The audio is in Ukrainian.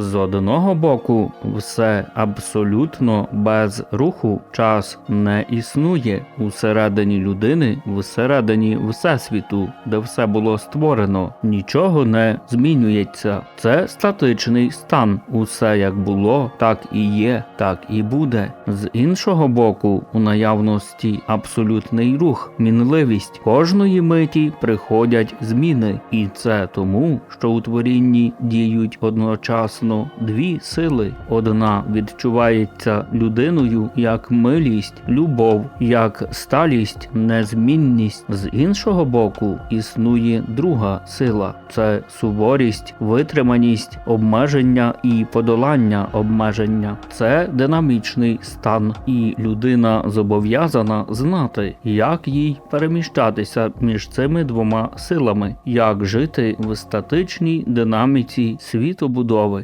З одного боку, все абсолютно без руху, час не існує усередині людини, всередині всесвіту, де все було створено, нічого не змінюється. Це статичний стан. Усе як було, так і є, так і буде. З іншого боку, у наявності абсолютний рух, мінливість кожної миті приходять зміни, і це тому, що у творінні діють одночасно дві сили. Одна відчувається людиною як милість, любов, як сталість, незмінність. З іншого боку, існує друга сила це суворість, витриманість, обмеження і подолання обмеження. Це динамічний стан, і людина зобов'язана знати, як їй переміщатися між цими двома силами, як жити в статичній динаміці світобудови.